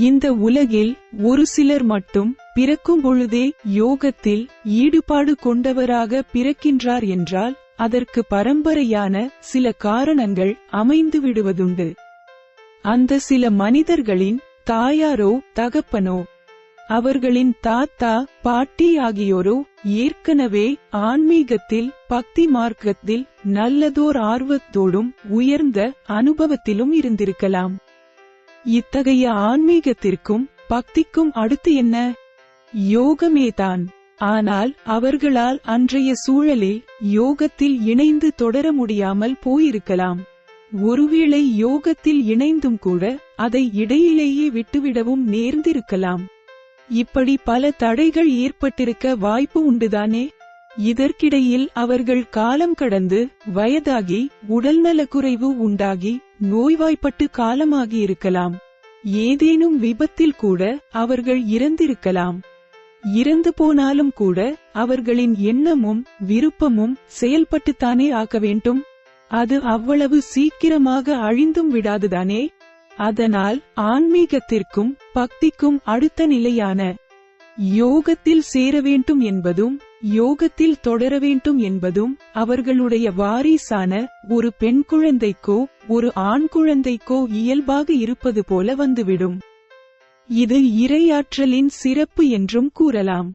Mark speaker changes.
Speaker 1: இந்த உலகில் ஒரு சிலர் மட்டும் பிறக்கும் பொழுதே யோகத்தில் ஈடுபாடு கொண்டவராக பிறக்கின்றார் என்றால் அதற்கு பரம்பரையான சில காரணங்கள் அமைந்து விடுவதுண்டு. அந்த சில மனிதர்களின் தாயாரோ தகப்பனோ அவர்களின் தாத்தா பாட்டி ஆகியோரோ ஏற்கனவே ஆன்மீகத்தில் பக்தி மார்க்கத்தில் நல்லதோர் ஆர்வத்தோடும் உயர்ந்த அனுபவத்திலும் இருந்திருக்கலாம். இத்தகைய ஆன்மீகத்திற்கும் பக்திக்கும் அடுத்து என்ன? யோகமேதான். ஆனால் அவர்களால் அன்றைய சூழலில் யோகத்தில் இணைந்து தொடர முடியாமல் போயிருக்கலாம். ஒருவேளை யோகத்தில் இணைந்தும் கூட அதை இடையிலேயே விட்டுவிடவும் நேர்ந்திருக்கலாம். இப்படி பல தடைகள் ஏற்பட்டிருக்க வாய்ப்பு உண்டுதானே? இதற்கிடையில் அவர்கள் காலம் கடந்து வயதாகி உடல்நலக்குறைவு உண்டாகி நோய்வாய்ப்பட்டு காலமாகி இருக்கலாம் ஏதேனும் விபத்தில் கூட அவர்கள் இறந்திருக்கலாம். இறந்து போனாலும் கூட அவர்களின் எண்ணமும் விருப்பமும் செயல்பட்டுத்தானே ஆக்க வேண்டும். அது அவ்வளவு சீக்கிரமாக அழிந்தும் விடாதுதானே? அதனால் ஆன்மீகத்திற்கும் பக்திக்கும் அடுத்த நிலையான யோகத்தில் சேர வேண்டும் என்பதும் யோகத்தில் தொடர வேண்டும் என்பதும் அவர்களுடைய வாரிசான ஒரு பெண் குழந்தைக்கோ ஒரு ஆண் குழந்தைக்கோ இயல்பாக இருப்பது போல வந்துவிடும். இது இரையாற்றலின் சிறப்பு என்றும் கூறலாம்.